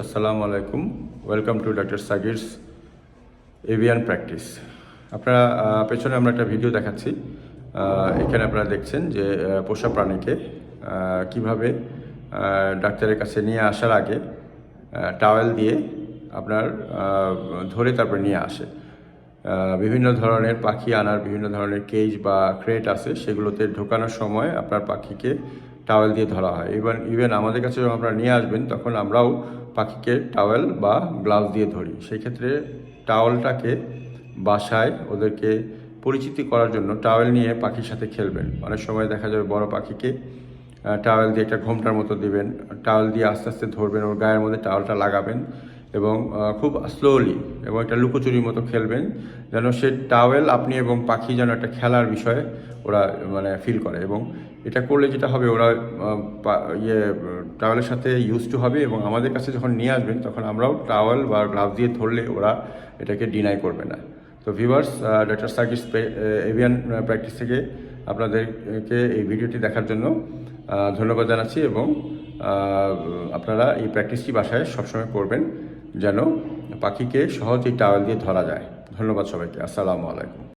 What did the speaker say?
আসসালামু আলাইকুম welcome to doctor Sagir's avian practice আপনারা পেছনে আমরা একটা ভিডিও দেখাচ্ছি। এখানে আপনারা দেখছেন যে পোষা প্রাণীকে কীভাবে ডাক্তারের কাছে নিয়ে আসার আগে টাওয়েল দিয়ে আপনার ধরে তারপরে নিয়ে আসে। বিভিন্ন ধরনের পাখি আনার বিভিন্ন ধরনের কেজ বা ক্রেট আছে, সেগুলোতে ঢোকানোর সময় আপনার পাখিকে টাওয়েল দিয়ে ধরা হয়। ইভেন ইভেন আমাদের কাছে যখন আপনারা নিয়ে আসবেন, তখন আমরাও পাখিকে টাওয়েল বা গ্লাভস দিয়ে ধরি। সেই ক্ষেত্রে টাওয়েলটাকে বাসায় ওদেরকে পরিচিতি করার জন্য টাওয়েল নিয়ে পাখির সাথে খেলবেন। অনেক সময় দেখা যাবে বড় পাখিকে টাওয়েল দিয়ে একটা ঘোমটার মতো দিবেন টাওয়েল দিয়ে আস্তে আস্তে ধরবেন, ওর গায়ের মধ্যে টাওয়েলটা লাগাবেন। এবং খুব স্লোলি এবং একটা লুকোচুরির মতো খেলবেন যেন সে টাওয়েল আপনি এবং পাখি যেন একটা খেলার বিষয়ে ওরা মানে ফিল করে এবং এটা করলে যেটা হবে ওরা ইয়ে টাওয়েলের সাথে ইউজ টু হবে এবং আমাদের কাছে যখন নিয়ে আসবেন তখন আমরাও টাওয়েল বা গ্লাভস দিয়ে ধরলে ওরা এটাকে ডিনাই করবে না। তো viewers doctor Sagir's avian practice থেকে আপনাদেরকে এই ভিডিওটি দেখার জন্য ধন্যবাদ জানাচ্ছি এবং আপনারা এই প্র্যাকটিসটি বাসায় সবসময় করবেন যেন পাখিকে সহজেই টাওয়াল দিয়ে ধরা যায়। ধন্যবাদ সবাইকে। আসসালামু আলাইকুম।